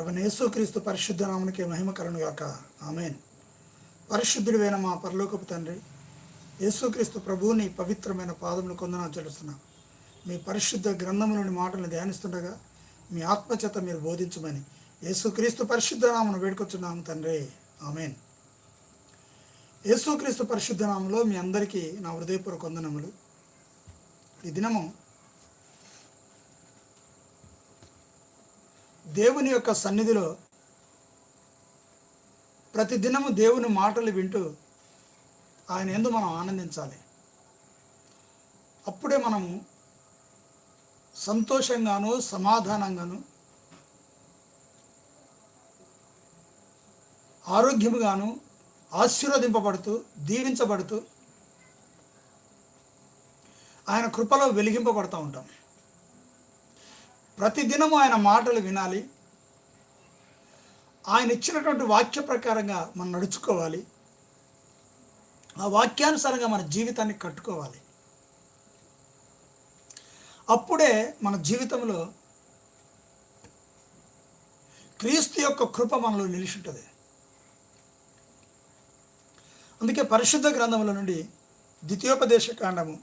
ప్రభనేసుక్రీస్తు పరిశుద్ధ నామునికి మహిమకరణ కలుగుగాక ఆమెన్. పరిశుద్ధుడివైన మా పరలోకపు తండ్రి యేసుక్రీస్తు ప్రభువుని పవిత్రమైన పాదములు కొందనా చెల్లిస్తున్నా. మీ పరిశుద్ధ గ్రంథములోని మాటలను ధ్యానిస్తుండగా మీ ఆత్మచేత మీరు బోధించమని యేసుక్రీస్తు పరిశుద్ధ నామను వేడుకొచ్చున్నాము తండ్రి. ఆమెన్. యేసుక్రీస్తు పరిశుద్ధ నామంలో మీ అందరికీ నా హృదయపూర్వక వందనములు. ఈ దినము దేవుని యొక్క సన్నిధిలో ప్రతిదినము దేవుని మాటలు వింటూ ఆయన ఎందు మనం ఆనందించాలి. అప్పుడే మనము సంతోషంగాను సమాధానంగాను ఆరోగ్యముగాను ఆశీర్వదింపబడుతూ దీవించబడుతూ ఆయన కృపలో వెలిగింపబడుతూ ఉంటాం. ప్రతిదినము ఆయన మాటలు వినాలి. ఆయన ఇచ్చినటువంటి వాక్య ప్రకారంగా మనం నడుచుకోవాలి. ఆ వాక్యానుసారంగా మన జీవితాన్ని కట్టుకోవాలి. అప్పుడే మన జీవితంలో క్రీస్తు యొక్క కృప మనలో నిలిచి ఉంటుంది అందుకే పరిశుద్ధ గ్రంథముల నుండి ద్వితీయోపదేశ కాండము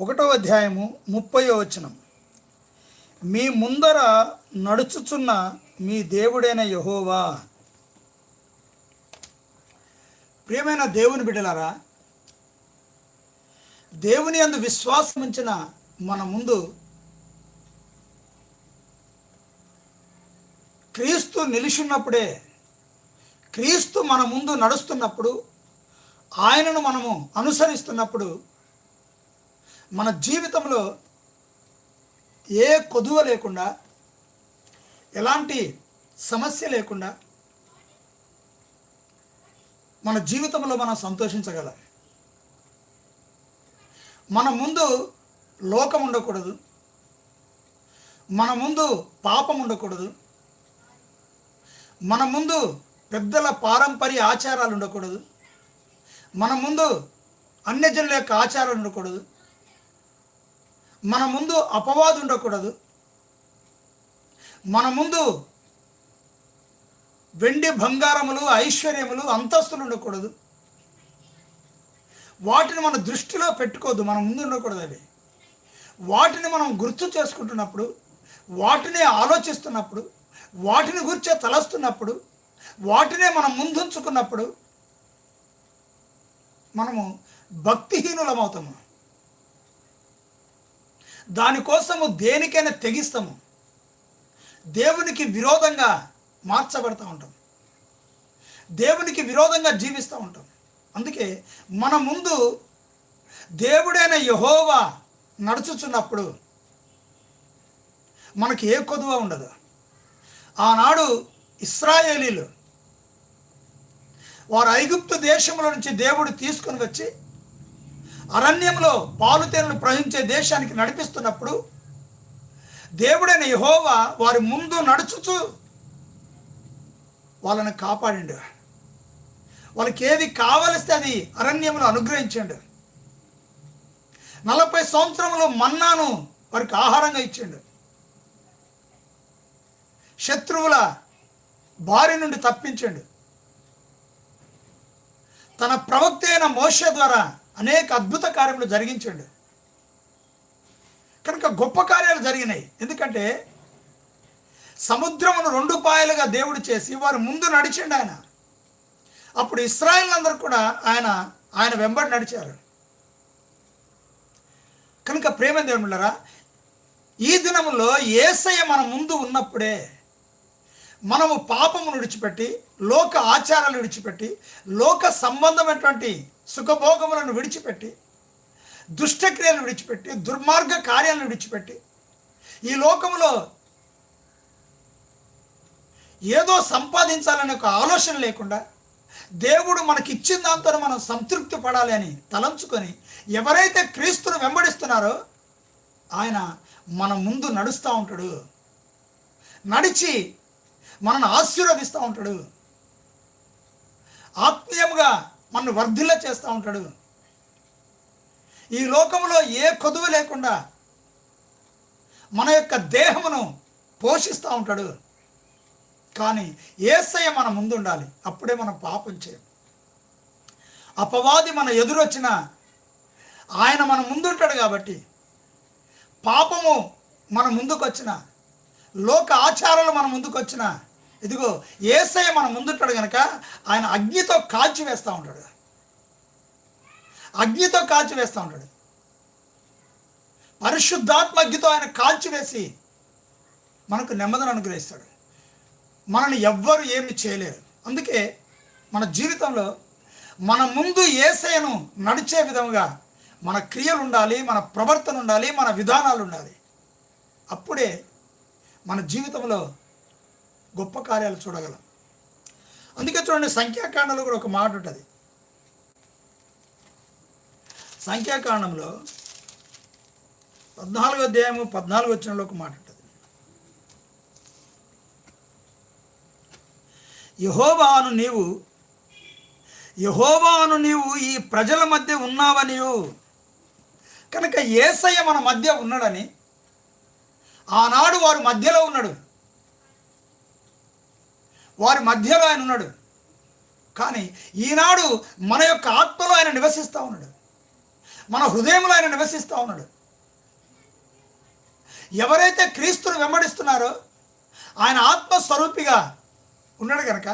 ఒకటో అధ్యాయము ముప్పయో వచనం. మీ ముందర నడుచుచున్న మీ దేవుడైన యహోవా. ప్రియమైన దేవుని బిడ్డలారా దేవుని అందు విశ్వాసం ఉంచిన మన ముందు క్రీస్తు నిలిచున్నప్పుడే క్రీస్తు మన ముందు నడుస్తున్నప్పుడు ఆయనను మనము అనుసరిస్తున్నప్పుడు మన జీవితంలో ఏ కొదువ లేకుండా ఎలాంటి సమస్య లేకుండా మన జీవితంలో మనం సంతోషించగలం. మన ముందు లోకం ఉండకూడదు. మన ముందు పాపం ఉండకూడదు. మన ముందు పెద్దల పారంపర్య ఆచారాలు ఉండకూడదు. మన ముందు అన్యజనుల యొక్క ఆచారాలు ఉండకూడదు. మన ముందు అపవాదు ఉండకూడదు. మన ముందు వెండి బంగారములు ఐశ్వర్యములు అంతస్తులు ఉండకూడదు. వాటిని మన దృష్టిలో పెట్టుకోవద్దు మన ముందు ఉండకూడదు అవి. వాటిని మనం గుర్తు చేసుకుంటున్నప్పుడు వాటిని ఆలోచిస్తున్నప్పుడు వాటిని గురించే తలస్తున్నప్పుడు వాటినే మనం ముందుంచుకున్నప్పుడు మనము భక్తిహీనులమవుతాము. దానికోసము దేనికైనా తెగిస్తాము. దేవునికి విరోధంగా మార్చబడతా ఉంటాం. దేవునికి విరోధంగా జీవిస్తూ ఉంటాం. అందుకే మన ముందు దేవుడైన యహోవా నడుచుచున్నప్పుడు మనకి ఏ కొదువ ఉండదు. ఆనాడు ఇస్రాయేలీలు వారు ఐగుప్తు దేశంలో నుంచి దేవుడు తీసుకొని వచ్చి అరణ్యంలో పాలుతేనలు ప్రవహించే దేశానికి నడిపిస్తున్నప్పుడు దేవుడైన యహోవా వారి ముందు నడుచుచు వాళ్ళని కాపాడిండు. వాళ్ళకి ఏది కావలిస్తే అది అరణ్యంలో అనుగ్రహించండు. నలభై సంవత్సరంలో మన్నాను వారికి ఆహారంగా ఇచ్చిండు. శత్రువుల బారి నుండి తప్పించండు. తన ప్రవక్త అయిన మోష ద్వారా అనేక అద్భుత కార్యములు జరిగించండు. కనుక గొప్ప కార్యాలు జరిగినాయి. ఎందుకంటే సముద్రమును రెండు పాయలుగా దేవుడు చేసి వారు ముందు నడిచిండు ఆయన. అప్పుడు ఇస్రాయిల్ అందరూ కూడా ఆయన ఆయన వెంబడి నడిచారు. కనుక ప్రేమ దేవుళ్ళరా ఈ దినములో ఏసయ్య మన ముందు ఉన్నప్పుడే మనము పాపమును విడిచిపెట్టి లోక ఆచారాలు విడిచిపెట్టి లోక సంబంధమైనటువంటి సుఖభోగములను విడిచిపెట్టి దుష్టక్రియలను విడిచిపెట్టి దుర్మార్గ కార్యాలను విడిచిపెట్టి ఈ లోకంలో ఏదో సంపాదించాలనే ఒక ఆలోచన లేకుండా దేవుడు మనకి ఇచ్చిన దాంతో మనం సంతృప్తి పడాలి అని తలంచుకొని ఎవరైతే క్రీస్తును వెంబడిస్తున్నారో ఆయన మన ముందు నడుస్తూ ఉంటాడు. నడిచి మనల్ని ఆశీర్వదిస్తూ ఉంటాడు. ఆత్మీయంగా మనను వర్ధిల్ల చేస్తూ ఉంటాడు. ఈ లోకంలో ఏ కొదువు లేకుండా మన యొక్క దేహమును పోషిస్తూ ఉంటాడు. కానీ ఏసయ్య మన ముందుండాలి. అప్పుడే మనం పాపం చేయం అపవాది మన ఎదురొచ్చిన ఆయన మన ముందుంటాడు కాబట్టి పాపము మన ముందుకు వచ్చిన లోక ఆచారాలు మన ముందుకు ఇదిగో ఏసయ్య మన ముందుంటాడు కనుక ఆయన అగ్నితో కాల్చి వేస్తూ ఉంటాడు. అగ్నితో కాల్చి వేస్తూ ఉంటాడు. పరిశుద్ధాత్మ అగ్నితో ఆయన కాల్చివేసి మనకు నెమ్మదిని అనుగ్రహిస్తాడు. మనల్ని ఎవ్వరు ఏమి చేయలేరు. అందుకే మన జీవితంలో మన ముందు ఏసయను నడిచే విధంగా మన క్రియలు ఉండాలి మన ప్రవర్తన ఉండాలి మన విధానాలు ఉండాలి. అప్పుడే మన జీవితంలో గొప్ప కార్యాలు చూడగలం. అందుకే చూడండి సంఖ్యాకాండంలో కూడా ఒక మాట ఉంటుంది. సంఖ్యాకాండంలో పద్నాలుగో అధ్యాయము పద్నాలుగు వచ్చినలో ఒక మాట ఉంటుంది. యహోవాను నీవు యహోవాను నీవు ఈ ప్రజల మధ్య ఉన్నావని కనుక ఏసయ్య మన మధ్య ఉన్నాడని ఆనాడు వారు మధ్యలో ఉన్నాడు. వారి మధ్యలో ఆయన ఉన్నాడు. కానీ ఈనాడు మన యొక్క ఆత్మలో ఆయన నివసిస్తూ ఉన్నాడు. మన హృదయంలో ఆయన నివసిస్తూ ఉన్నాడు. ఎవరైతే క్రీస్తును వెంబడిస్తున్నారో ఆయన ఆత్మస్వరూపిగా ఉన్నాడు కనుక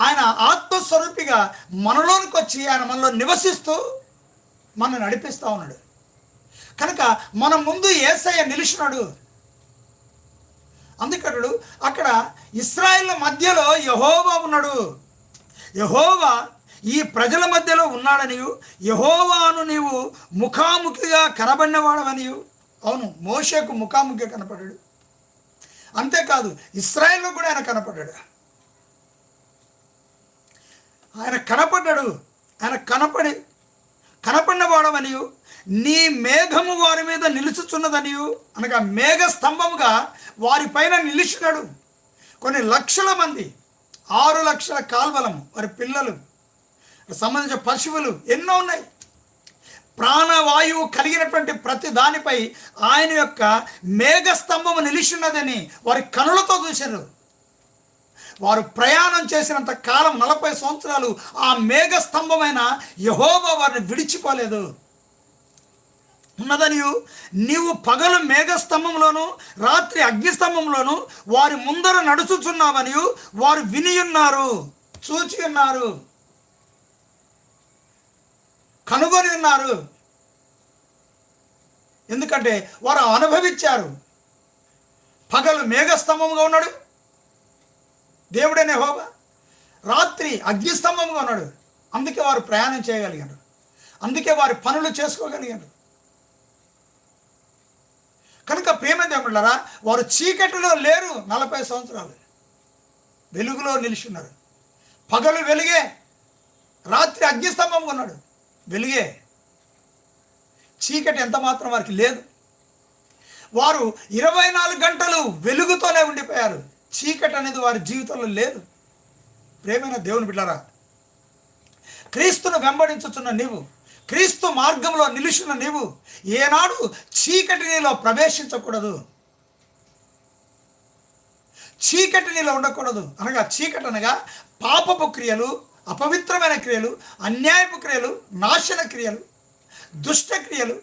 ఆయన ఆత్మస్వరూపిగా మనలోనికి వచ్చి ఆయన మనలో నివసిస్తూ మనం నడిపిస్తూ ఉన్నాడు. కనుక మన ముందు ఏసయ్య నిలిచినాడు అందుకడు అక్కడ ఇస్రాయిల్ మధ్యలో యహోవా ఉన్నాడు. యహోవా ఈ ప్రజల మధ్యలో ఉన్నాడని యహోవాను నీవు ముఖాముఖిగా కనబడినవాడవనియు. అవును మోషకు ముఖాముఖిగా కనపడాడు అంతేకాదు ఇస్రాయిల్లో కూడా ఆయన కనపడ్డాడు. ఆయన కనపడ్డాడు. ఆయన కనపడి కనపడిన వాడవనియు నీ మేఘము వారి మీద నిలుచుచున్నదనియు అనగా మేఘ స్తంభముగా వారిపైన నిలిచినాడు. కొన్ని లక్షల మంది ఆరు లక్షల కాల్వలము వారి పిల్లలు సంబంధించిన పశువులు ఎన్నో ఉన్నాయి. ప్రాణవాయువు కలిగినటువంటి ప్రతి దానిపై ఆయన యొక్క మేఘ స్తంభము నిలిచిన్నదని వారి కనులతో చూశారు. వారు ప్రయాణం చేసినంత కాలం నలభై సంవత్సరాలు ఆ మేఘ స్తంభమైన యహోబా వారిని విడిచిపోలేదు. ఉన్నదనియు నీవు పగలు మేఘస్తంభంలోను రాత్రి అగ్నిస్తంభంలోను వారి ముందర నడుచుచున్నావనియు వారు వినియున్నారు చూచి ఉన్నారు కనుగొని ఉన్నారు ఎందుకంటే వారు అనుభవించారు. పగలు మేఘస్తంభంగా ఉన్నాడు. దేవుడనే హోబా రాత్రి అగ్నిస్తంభంగా ఉన్నాడు. అందుకే వారు ప్రయాణం చేయగలిగారు. అందుకే వారి పనులు చేసుకోగలిగారు. కనుక ప్రేమ దేవుళ్ళరా వారు చీకటిలో లేరు నలభై సంవత్సరాలు. వెలుగులో నిలిచిన్నారు. పగలు వెలుగే రాత్రి అగ్నిస్తంభం ఉన్నాడు. వెలుగే. చీకటి ఎంత మాత్రం వారికి లేదు. వారు ఇరవై నాలుగు గంటలు వెలుగుతోనే ఉండిపోయారు. చీకటి అనేది వారి జీవితంలో లేదు. ప్రేమైన దేవుని బిడ్డరా క్రీస్తును వెంబడించుచున్న నీవు క్రీస్తు మార్గంలో నిలిచిన నీవు ఏనాడు చీకటి నీలో ప్రవేశించకూడదు. చీకటి నీలో ఉండకూడదు. అనగా చీకటి అనగా పాపపు క్రియలు అపవిత్రమైన క్రియలు అన్యాయపు క్రియలు నాశన క్రియలు దుష్ట క్రియలు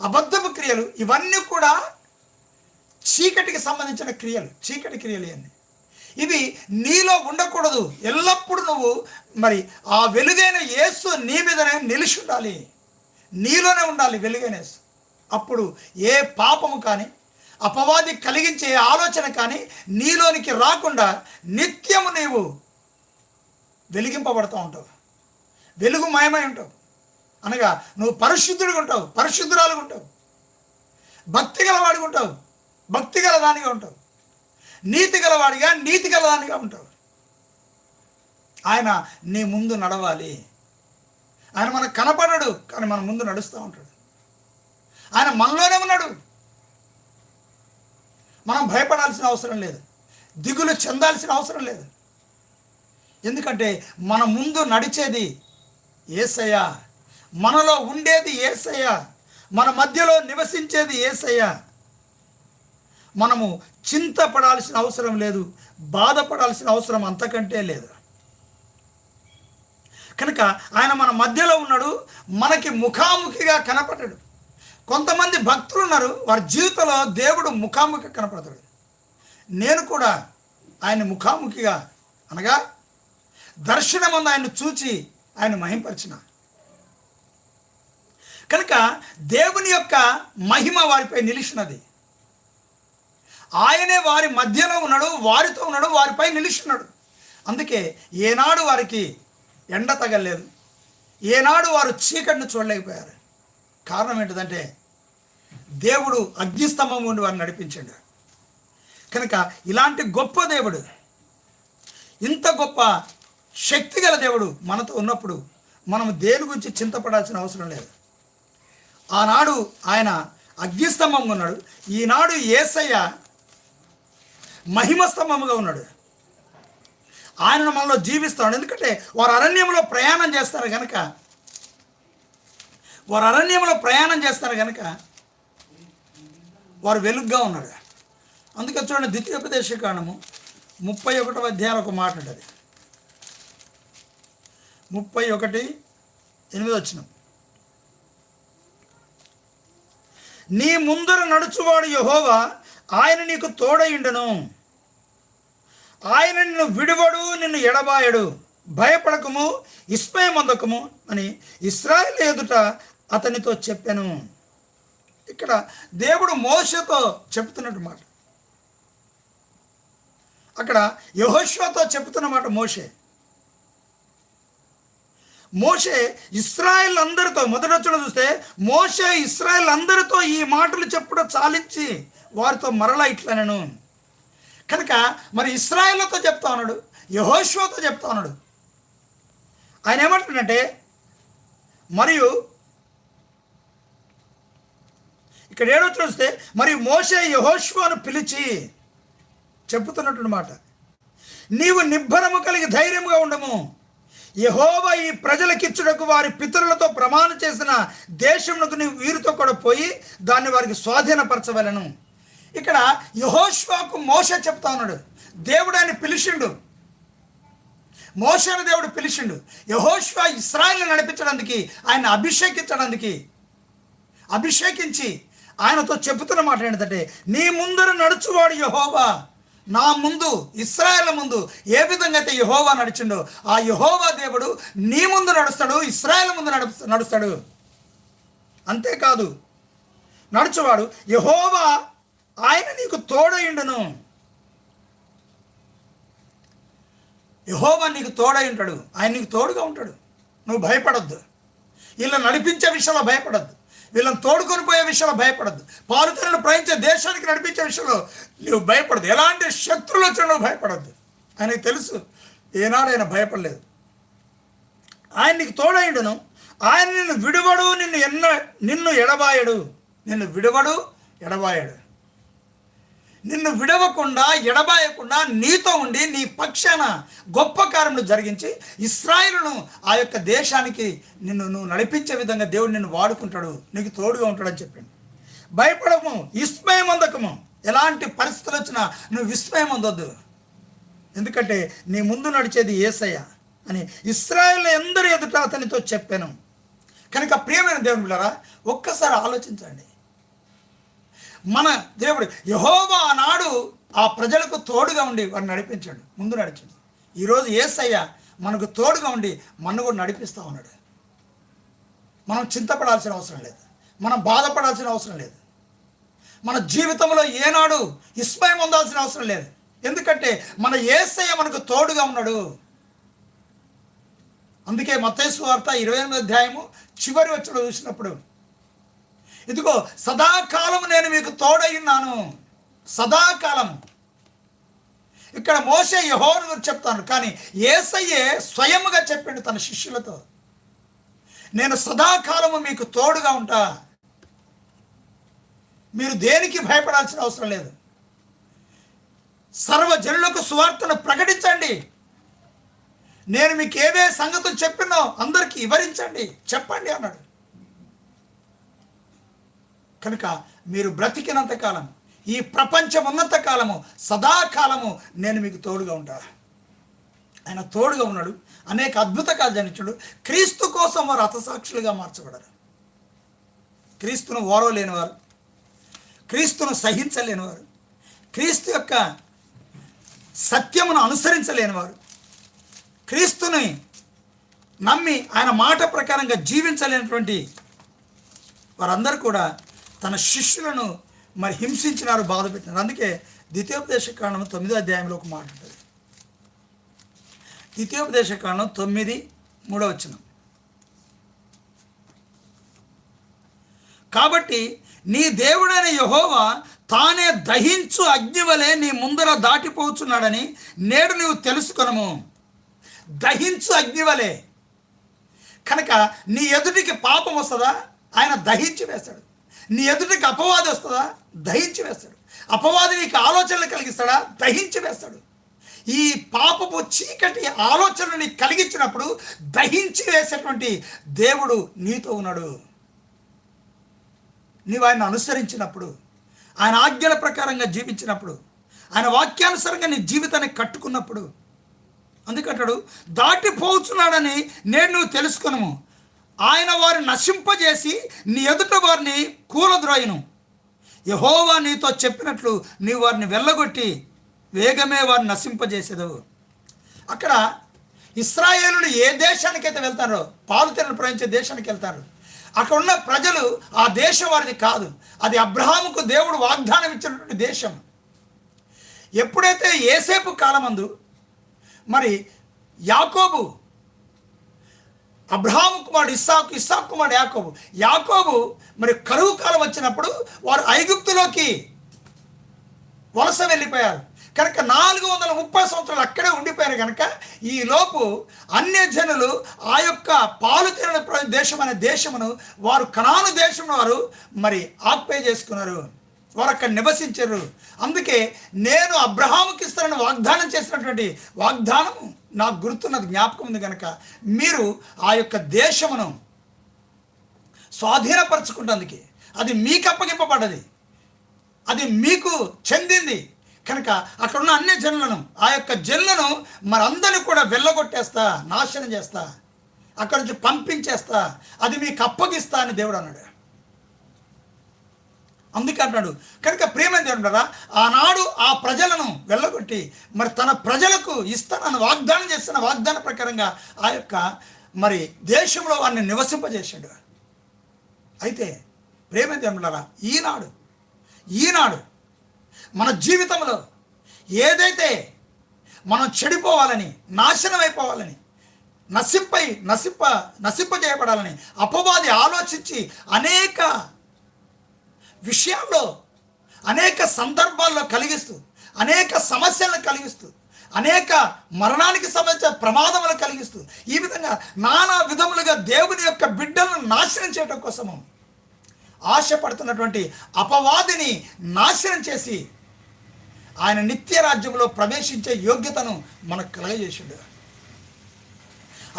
అబద్ధపు క్రియలు ఇవన్నీ కూడా చీకటికి సంబంధించిన క్రియలు. చీకటి క్రియలు అన్నీ ఇవి నీలో ఉండకూడదు. ఎల్లప్పుడూ నువ్వు మరి ఆ వెలుగైన యేసు నీ మీదనే నిలిచి ఉండాలి. నీలోనే ఉండాలి వెలుగైన యేసు. అప్పుడు ఏ పాపము కానీ అపవాది కలిగించే ఆలోచన కానీ నీలోనికి రాకుండా నిత్యము నీవు వెలిగింపబడుతూ ఉంటావు. వెలుగు మాయమై ఉంటావు. అనగా నువ్వు పరిశుద్ధుడిగా ఉంటావు పరిశుద్ధురాలుగా ఉంటావు. భక్తి గలవాడిగా ఉంటావు భక్తి గల దానిగా ఉంటావు. నీతి గలవాడిగా నీతి గలదానిగా ఉంటావు. ఆయన నీ ముందు నడవాలి. ఆయన మనకు కనపడడు కానీ మన ముందు నడుస్తూ ఉంటాడు. ఆయన మనలోనే ఉన్నాడు. మనం భయపడాల్సిన అవసరం లేదు. దిగులు చెందాల్సిన అవసరం లేదు. ఎందుకంటే మన ముందు నడిచేది ఏసయ్య. మనలో ఉండేది ఏసయ్య. మన మధ్యలో నివసించేది ఏసయ్య. మనము చింతపడాల్సిన అవసరం లేదు బాధపడాల్సిన అవసరం అంతకంటే లేదు. కనుక ఆయన మన మధ్యలో ఉన్నాడు మనకి ముఖాముఖిగా కనపడడు కొంతమంది భక్తులు ఉన్నారు వారి జీవితంలో దేవుడు ముఖాముఖి కనపడతాడు. నేను కూడా ఆయన ముఖాముఖిగా అనగా దర్శనమందు ఆయన చూచి ఆయన మహింపరిచిన. కనుక దేవుని యొక్క మహిమ వారిపై నిలిచినది. ఆయనే వారి మధ్యలో ఉన్నాడు వారితో ఉన్నాడు వారిపై నిలుచున్నాడు. అందుకే ఏనాడు వారికి ఎండ తగలేదు ఏనాడు వారు చీకటిని చూడలేకపోయారు. కారణం ఏంటిదంటే దేవుడు అగ్నిస్తంభం ఉండి వారిని నడిపించాడు. కనుక ఇలాంటి గొప్ప దేవుడు ఇంత గొప్ప శక్తి గల దేవుడు మనతో ఉన్నప్పుడు మనం దేని గురించి చింతపడాల్సిన అవసరం లేదు. ఆనాడు ఆయన అగ్నిస్తంభంగా ఉన్నాడు. ఈనాడు ఏసయ్య మహిమస్తంభముగా ఉన్నాడు. ఆయన మనలో జీవిస్తాడు. ఎందుకంటే వారు అరణ్యంలో ప్రయాణం చేస్తారు కనుక వారు అరణ్యంలో ప్రయాణం చేస్తారు కనుక వారు వెలుగ్గా ఉన్నాడు. అందుకే చూడండి ద్వితీయోపదేశ కాణము ముప్పై ఒకటో అధ్యాయం ఒక మాట ఉంటుంది. ముప్పై ఒకటి ఎనిమిది వచ్చిన నీ ముందర నడుచువాడు యహోవా ఆయన నీకు తోడయుండను. ఆయన నిన్ను విడువడు నిన్ను ఎడబాయడు. భయపడకము ఇస్మయమందకము అని ఇస్రాయల్ ఎదుట అతనితో చెప్పాను. ఇక్కడ దేవుడు మోసతో చెప్తున్నట్టు మాట. అక్కడ యహోష్వతో చెప్తున్న మాట మోషే. మోషే ఇస్రాయల్ అందరితో మొదటి వచ్చిన చూస్తే మోషే ఇస్రాయల్ అందరితో ఈ మాటలు చెప్పుట చాలించి వారితో మరలా ఇట్లా నేను కనుక మరి ఇస్రాయల్తో చెప్తా ఉన్నాడు యహోష్వతో చెప్తా ఉన్నాడు. ఆయన ఏమంటున్నాడంటే మరియు ఇక్కడ ఏడో చూస్తే మరియు మోసే యహోష్వాను పిలిచి చెప్పుతున్నటువంటి మాట. నీవు నిబ్బరము కలిగి ధైర్యముగా ఉండము. యహోవ ఈ ప్రజలకిచ్చుటకు వారి పితరులతో ప్రమాణం చేసిన దేశమునకు నీవు వీరితో కూడా పోయి దాన్ని వారికి స్వాధీనపరచవలను. ఇక్కడ యహోష్వాకు మోస చెప్తా ఉన్నాడు. దేవుడు ఆయన పిలిచిండు. మోసను దేవుడు పిలిచిండు. యహోష్వా ఇస్రాయల్ని నడిపించడానికి ఆయన అభిషేకించడానికి అభిషేకించి ఆయనతో చెబుతున్న మాట ఏంటంటే నీ ముందర నడుచువాడు యహోవా. నా ముందు ఇస్రాయల్ ముందు ఏ విధంగా అయితే యహోవా నడిచిండో ఆ యహోవా దేవుడు నీ ముందు నడుస్తాడు ఇస్రాయల్ ముందు నడు నడుస్తాడు. అంతేకాదు నడుచువాడు యహోవా ఆయన నీకు తోడయుండును. యహోవా నీకు తోడై ఉంటాడు ఆయన నీకు తోడుగా ఉంటాడు. నువ్వు భయపడొద్దు. వీళ్ళని నడిపించే విషయంలో భయపడద్దు. వీళ్ళని తోడుకొని పోయే విషయంలో భయపడద్దు. పాలుతలను ప్రయించే దేశానికి నడిపించే విషయంలో నువ్వు భయపడదు ఎలాంటి శత్రువులు వచ్చినా నువ్వు భయపడద్దు. ఆయనకు తెలుసు ఏనాడు ఆయన భయపడలేదు. ఆయన నీకు తోడైండును ఆయన నిన్ను విడువడు నిన్ను ఎన్న నిన్ను ఎడబాయడు. నిన్ను విడువడు ఎడబాయడు. నిన్ను విడవకుండా ఎడబాయకుండా నీతో ఉండి నీ పక్షాన గొప్ప కార్యములు జరిగించి ఇస్రాయిల్ను ఆ యొక్క దేశానికి నిన్ను నువ్వు నడిపించే విధంగా దేవుడు నిన్ను వాడుకుంటాడు నీకు తోడుగా ఉంటాడని చెప్పిండు. భయపడము విస్మయం అందకము. ఎలాంటి పరిస్థితులు వచ్చినా నువ్వు విస్మయం అందొద్దు. ఎందుకంటే నీ ముందు నడిచేది ఏసయ్య అని ఇస్రాయేల్ ఎందరు ఎదుట అతనితో చెప్పాను. కనుక ప్రియమైన దేవుడు ఒక్కసారి ఆలోచించండి. మన దేవుడు యహోవా ఆనాడు ఆ ప్రజలకు తోడుగా ఉండి వారిని నడిపించాడు. ముందు నడిచాడు ఈరోజు ఏసయ్య మనకు తోడుగా ఉండి మనను కూడా నడిపిస్తూ ఉన్నాడు. మనం చింతపడాల్సిన అవసరం లేదు. మనం బాధపడాల్సిన అవసరం లేదు. మన జీవితంలో ఏనాడు విస్మయం పొందాల్సిన అవసరం లేదు. ఎందుకంటే మన ఏసయ్య మనకు తోడుగా ఉన్నాడు. అందుకే మతేశ్వార్త ఇరవై ఎనిమిది అధ్యాయము చివరి వచ్చిన చూసినప్పుడు ఇదిగో సదాకాలం నేను మీకు తోడయ్యున్నాను. ఉన్నాను సదాకాలం ఇక్కడ మోసే యహోను గురించి చెప్తాను. కానీ ఏసయ్యే స్వయముగా చెప్పిండు తన శిష్యులతో. నేను సదాకాలము మీకు తోడుగా ఉంటా. మీరు దేనికి భయపడాల్సిన అవసరం లేదు. సర్వజనులకు సువార్తను ప్రకటించండి. నేను మీకు ఏవే సంగతులు చెప్పినో అందరికీ వివరించండి. చెప్పండి అన్నాడు. కనుక మీరు బ్రతికినంత కాలం ఈ ప్రపంచం ఉన్నంత కాలము సదాకాలము నేను మీకు తోడుగా ఉంటా. ఆయన తోడుగా ఉన్నాడు. అనేక అద్భుత జనించాడు క్రీస్తు కోసం వారు హతసాక్షులుగా మార్చబడరు క్రీస్తును ఓరవలేనివారు. క్రీస్తును సహించలేనివారు. క్రీస్తు యొక్క సత్యమును అనుసరించలేనివారు. క్రీస్తుని నమ్మి ఆయన మాట ప్రకారంగా జీవించలేనటువంటి వారందరూ కూడా తన శిష్యులను మరి హింసించినారు బాధ పెట్టినారు. అందుకే ద్వితీయోపదేశ కాండం తొమ్మిదో అధ్యాయంలో ఒక మాట ఉంటుంది. ద్వితీయోపదేశ కాండం తొమ్మిది మూడో వచ్చిన కాబట్టి నీ దేవుడైన యహోవా తానే దహించు అగ్ని వలె నీ ముందర దాటిపోతున్నాడని నేడు నువ్వు తెలుసుకొనము. దహించు అగ్నివలే కనుక నీ ఎదుటికి పాపం వస్తుందా? ఆయన దహించి వేస్తాడు. నీ ఎదుటికి అపవాది వస్తుందా? దహించి వేస్తాడు. అపవాది నీకు ఆలోచనలు కలిగిస్తాడా? దహించి వేస్తాడు. ఈ పాపపు చీకటి ఆలోచనలు నీకు కలిగించినప్పుడు దహించి వేసేటువంటి దేవుడు నీతో ఉన్నాడు. నీవు ఆయన అనుసరించినప్పుడు ఆయన ఆజ్ఞల ప్రకారంగా జీవించినప్పుడు ఆయన వాక్యానుసారంగా నీ జీవితాన్ని కట్టుకున్నప్పుడు అందుకంటాడు దాటిపోతున్నాడని నేను నువ్వు తెలుసుకును ఆయన వారిని నశింపజేసి నీ ఎదుట వారిని కూలద్రోయను. యహోవా నీతో చెప్పినట్లు నీ వారిని వెళ్ళగొట్టి వేగమే వారిని నశింపజేసేదు. అక్కడ ఇస్రాయేలుడు ఏ దేశానికైతే వెళ్తారో పాలుతీరను ప్రవహించే దేశానికి వెళ్తారు. అక్కడ ఉన్న ప్రజలు ఆ దేశం వారిది కాదు. అది అబ్రహాముకు దేవుడు వాగ్దానం ఇచ్చినటువంటి దేశం. ఎప్పుడైతే ఏసేపు కాలమందు మరి యాకోబు అబ్రహాము కుమారుడు ఇస్సాకు ఇస్సాకు కుమారుడు యాకోబు. యాకోబు మరి కరువు కాలం వచ్చినప్పుడు వారు ఐగుప్తులోకి వలస వెళ్ళిపోయారు. కనుక నాలుగు వందల ముప్పై సంవత్సరాలు అక్కడే ఉండిపోయారు కనుక ఈ లోపు అన్య జనులు ఆ యొక్క పాలు తీరిన దేశం అనే దేశమును వారు కనాను దేశం వారు మరి ఆక్పే చేసుకున్నారు. వారు అక్కడ నివసించారు. అందుకే నేను అబ్రహాముకి ఇస్తానని వాగ్దానం చేసినటువంటి వాగ్దానము నాకు గుర్తున్నది జ్ఞాపకం ఉంది కనుక మీరు ఆ యొక్క దేశమును స్వాధీనపరచుకుంటందుకే అది మీకు అప్పగింపబడ్డది. అది మీకు చెందింది. కనుక అక్కడ ఉన్న అన్ని జనులను ఆ యొక్క జనులను మరందరినీ కూడా వెళ్ళగొట్టేస్తా నాశనం చేస్తా అక్కడి నుంచి పంపించేస్తా అది మీకు అప్పగిస్తా అని దేవుడు అన్నాడు. అందుకే అంటున్నాడు. కనుక ప్రేమని దేవుడు ఆనాడు ఆ ప్రజలను వెళ్ళగొట్టి మరి తన ప్రజలకు ఇస్తానని వాగ్దానం చేస్తున్న వాగ్దాన ప్రకారంగా ఆ యొక్క మరి దేశంలో వారిని నివసింపజేసాడు అయితే ప్రేమ దేవుడారా ఈనాడు ఈనాడు మన జీవితంలో ఏదైతే మనం చెడిపోవాలని నాశనం అయిపోవాలని నశింపై నశింప నశింపజేయబడాలని అపవాది ఆలోచించి అనేక విషయంలో అనేక సందర్భాల్లో కలిగిస్తూ అనేక సమస్యలను కలిగిస్తూ అనేక మరణానికి సంబంధించిన ప్రమాదములు కలిగిస్తూ ఈ విధంగా నానా విధములుగా దేవుని యొక్క బిడ్డలను నాశనం చేయడం కోసము ఆశపడుతున్నటువంటి అపవాదిని నాశనం చేసి ఆయన నిత్య రాజ్యంలో ప్రవేశించే యోగ్యతను మనకు కలగజేసిండు.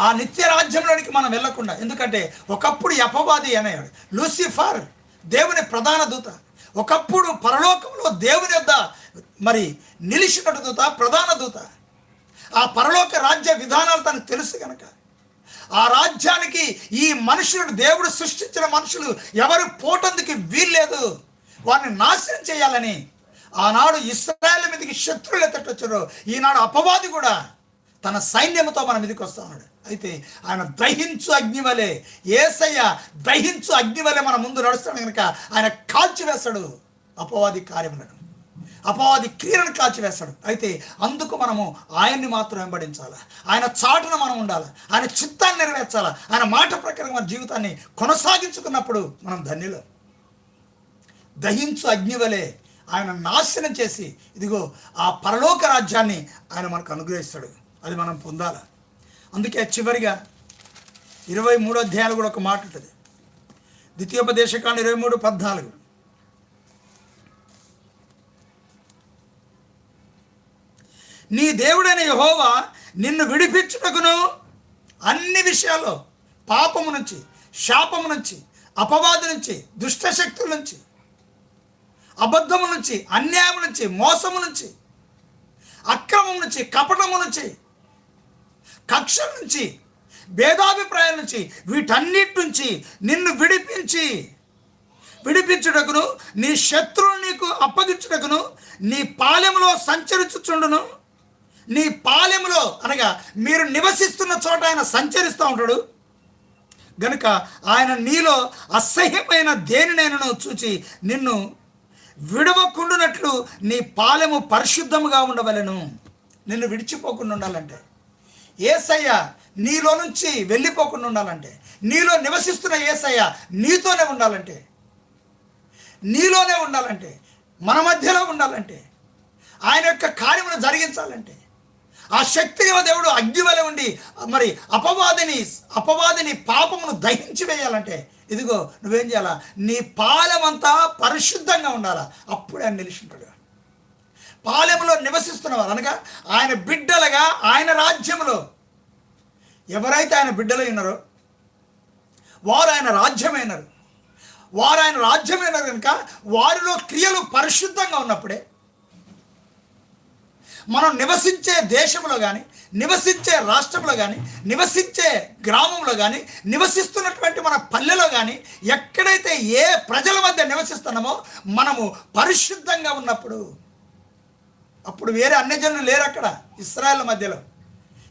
ఆ నిత్య రాజ్యంలోనికి మనం వెళ్ళకుండా ఎందుకంటే ఒకప్పుడు అపవాది అనేవాడు లూసిఫర్ దేవుని ప్రధాన దూత. ఒకప్పుడు పరలోకంలో దేవుని యొద్ద మరి నిలిచినటు దూత ప్రధాన దూత. ఆ పరలోక రాజ్య విధానాలు తనకు తెలుసు కనుక ఆ రాజ్యానికి ఈ మనుషులను దేవుడు సృష్టించిన మనుషులు ఎవరు పోటందుకు వీల్లేదు. వారిని నాశనం చేయాలని. ఆనాడు ఇస్రాయల్ మీదకి శత్రువులు ఎత్తటొచ్చారు. ఈనాడు అపవాది కూడా. తన సైన్యంతో మన మీదకి వస్తున్నాడు. అయితే ఆయన దహించు అగ్నివలే ఏసయ్య దహించు అగ్ని వలె మన ముందు నడుస్తాడు కనుక ఆయన కాల్చివేస్తాడు అపవాది కార్యములను. అపవాది క్రియలను కాల్చివేస్తాడు అయితే అందుకు మనము ఆయన్ని మాత్రం వెంబడించాలి? ఆయన చాటున మనం ఉండాలి? ఆయన చిత్తాన్ని నెరవేర్చాలి? ఆయన మాట ప్రకారం మన జీవితాన్ని కొనసాగించుకున్నప్పుడు మనం ధన్యులు. దహించు అగ్ని వలె ఆయన నాశనం చేసి ఇదిగో ఆ పరలోక రాజ్యాన్ని ఆయన మనకు అనుగ్రహిస్తాడు. అది మనం పొందాలి? అందుకే చివరిగా ఇరవై మూడో అధ్యాయాలు కూడా ఒక మాట ఉంటుంది. ద్వితీయోపదేశకాండ ఇరవై మూడు పద్నాలుగు. నీ దేవుడైన యహోవా నిన్ను విడిపించుటకును అన్ని విషయాల్లో పాపము నుంచి శాపము నుంచి అపవాదు నుంచి దుష్ట శక్తుల నుంచి అబద్ధము నుంచి అన్యాయం నుంచి మోసము నుంచి అక్రమం నుంచి కపటము నుంచి కక్ష నుంచి భేదాభిప్రాయాల నుంచి వీటన్నిటి నుంచి నిన్ను విడిపించి విడిపించుటకును నీ శత్రువులు నీకు అప్పగించుటకును నీ పాలెములో సంచరించుచుండును. నీ పాలెములో అనగా మీరు నివసిస్తున్న చోట ఆయన సంచరిస్తూ ఉంటాడు. గనుక ఆయన నీలో అసహ్యమైన దేనినైనా చూచి నిన్ను విడవకుండునట్లు నీ పాలెము పరిశుద్ధముగా ఉండవలెను. నిన్ను విడిచిపోకుండా ఉండాలంటే. ఏసయ్య నీలో నుంచి వెళ్ళిపోకుండా ఉండాలంటే నీలో నివసిస్తున్న ఏసయ్య నీతోనే ఉండాలంటే నీలోనే ఉండాలంటే మన మధ్యలో ఉండాలంటే ఆయన యొక్క కార్యమును జరిగించాలంటే ఆ శక్తి దేవుడు అగ్ని వలె ఉండి మరి అపవాదిని అపవాదిని పాపమును దహించి వేయాలంటే ఇదిగో నువ్వేం చేయాలా? నీ పాలమంతా పరిశుద్ధంగా ఉండాలా? అప్పుడే ఆయన నిలిచి ఉంటాడు పాలెంలో నివసిస్తున్నవారు. అనగా ఆయన బిడ్డలుగా ఆయన రాజ్యంలో ఎవరైతే ఆయన బిడ్డలు ఉన్నారో వారు ఆయన రాజ్యమైనారు వారు ఆయన రాజ్యమైనారు కనుక వారిలో క్రియలు పరిశుద్ధంగా ఉన్నప్పుడే మనం నివసించే దేశంలో కానీ నివసించే రాష్ట్రంలో కానీ నివసించే గ్రామంలో కానీ నివసిస్తున్నటువంటి మన పల్లెలో కానీ ఎక్కడైతే ఏ ప్రజల మధ్య నివసిస్తున్నామో మనము పరిశుద్ధంగా ఉన్నప్పుడు అప్పుడు వేరే అన్యజనులు లేరు అక్కడ ఇస్రాయల్ మధ్యలో.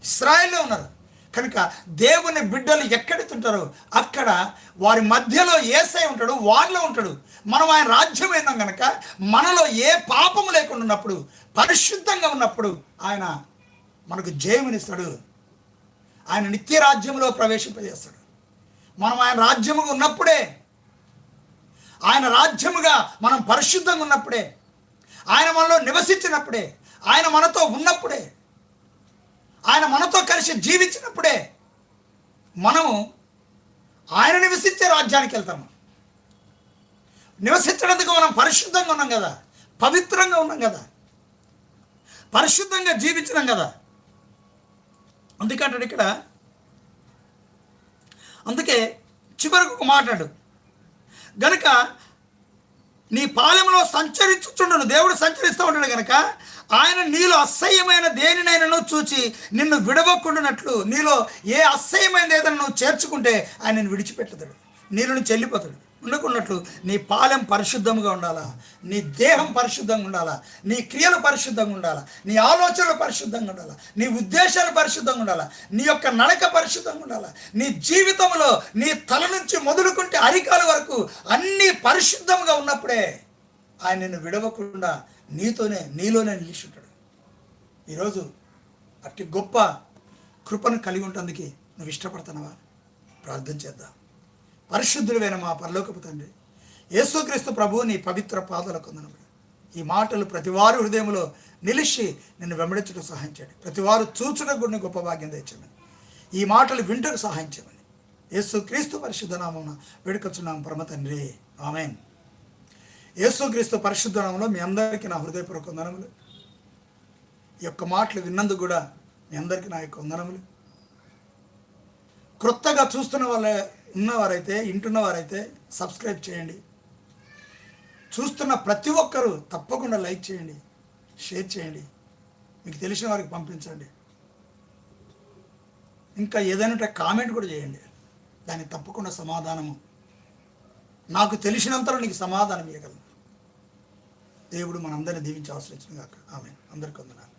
ఇస్రాయల్లో ఉన్నారు. కనుక దేవుని బిడ్డలు ఎక్కడెత్తుంటారో అక్కడ వారి మధ్యలో ఏసై ఉంటాడు వారిలో ఉంటాడు. మనం ఆయన రాజ్యం అయినాం కనుక మనలో ఏ పాపము లేకుండా ఉన్నప్పుడు పరిశుద్ధంగా ఉన్నప్పుడు ఆయన మనకు జయమునిస్తాడు. ఆయన నిత్య రాజ్యంలో ప్రవేశింపజేస్తాడు. మనం ఆయన రాజ్యముగా ఉన్నప్పుడే ఆయన రాజ్యముగా మనం పరిశుద్ధంగా ఉన్నప్పుడే ఆయన మనలో నివసించినప్పుడే ఆయన మనతో ఉన్నప్పుడే ఆయన మనతో కలిసి జీవించినప్పుడే మనము ఆయన నివసించే రాజ్యానికి వెళ్తాము నివసించడానికి మనం పరిశుద్ధంగా ఉన్నాం కదా పవిత్రంగా ఉన్నాం కదా పరిశుద్ధంగా జీవించినాం కదా. అందుకంటాడు ఇక్కడ అందుకే చివరకు ఒక మాట్లాడు గనుక నీ పాలెంలో సంచరించుచుండును. దేవుడు సంచరిస్తూ ఉంటాడు కనుక ఆయన నీలో అసహ్యమైన దేనినైనా చూచి నిన్ను విడవకుండానట్లు నీలో ఏ అసహ్యమైనది ఏదైనా నువ్వు చేర్చుకుంటే ఆయన నిన్ను విడిచిపెట్టతాడు నీలో నుంచి వెళ్ళిపోతాడు. ఉండకున్నట్లు నీ పాలెం పరిశుద్ధంగా ఉండాలా? నీ దేహం పరిశుద్ధంగా ఉండాలా? నీ క్రియలు పరిశుద్ధంగా ఉండాలా? నీ ఆలోచనలు పరిశుద్ధంగా ఉండాలా? నీ ఉద్దేశాలు పరిశుద్ధంగా ఉండాలా? నీ యొక్క నడక పరిశుద్ధంగా ఉండాలా? నీ జీవితంలో నీ తల నుంచి మొదలుకుంటే అరికాల వరకు అన్నీ పరిశుద్ధంగా ఉన్నప్పుడే ఆయన నిన్ను విడవకుండా నీతోనే నీలోనే నిలిచి ఉంటాడు ఈరోజు అట్టి గొప్ప కృపను కలిగి ఉంటందుకు నువ్వు ఇష్టపడుతున్నావా? ప్రార్థన చేద్దాం. పరిశుద్ధుడైన మా పరలోకపు తండ్రి. యేసుక్రీస్తు ప్రభువు నీ పవిత్ర పాదలకు కొందనములు ఈ మాటలు ప్రతివారు హృదయంలో నిలిచి నిన్ను వెంబడించడం సహాయం చేయండి ప్రతివారు చూచడం కూడా గొప్ప భాగ్యం తెచ్చమని ఈ మాటలు వింటకు సహాయం చేయమని యేసుక్రీస్తు పరిశుద్ధ నామమున వేడుకొచ్చున్నాం పరమ తండ్రి. ఆమెన్. యేసు క్రీస్తు పరిశుద్ధనామంలో మీ అందరికీ నా హృదయపూర్వక వందనములు. ఈ యొక్క మాటలు విన్నందుకు కూడా మీ అందరికీ నా యొక్క వందనములు. క్రొత్తగా చూస్తున్న వాళ్ళ ఉన్నవారైతే వింటున్నవారైతే సబ్స్క్రైబ్ చేయండి. చూస్తున్న ప్రతి ఒక్కరూ తప్పకుండా లైక్ చేయండి షేర్ చేయండి మీకు తెలిసిన వారికి పంపించండి. ఇంకా ఏదైనా కామెంట్ కూడా చేయండి. దానికి తప్పకుండా సమాధానము. నాకు తెలిసినంతలో నీకు సమాధానం ఇవ్వగలను దేవుడు మనందరినీ దీవించి ఆశ్రయించిన కాక ఆమె అందరికీ వందనాలు.